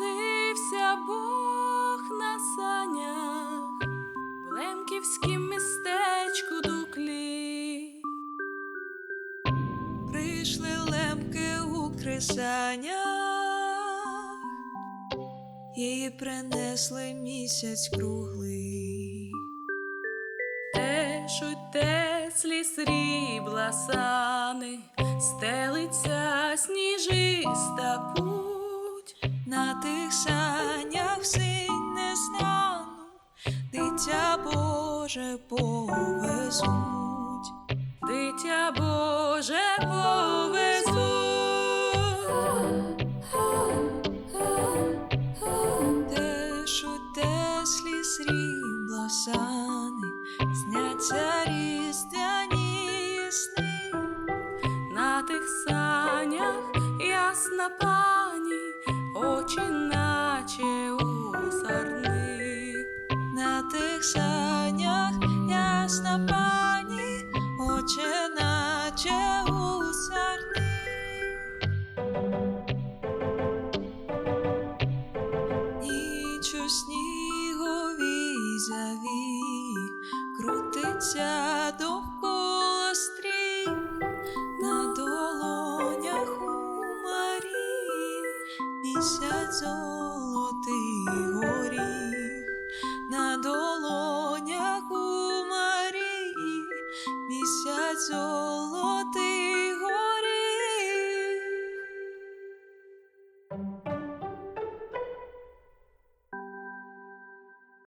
Народився Бог на санях в Лемківськім містечку Дуклі. Прийшли лемки у крисанях, її принесли місяць круглий. Тешуть теслі срібла сани, стелиться сніжиста путь. На тих санях синь незнану, дитя Боже повезуть. Дитя Боже повезуть. Теж у теслі срібла сани, сняться різдвяні сни. На тих санях ясна пані, На санях ясна пані, оче наче у сарни. Ніч у сніговій заві крутиться довкола стрій, на долонях у Марії місяць місяць золотий.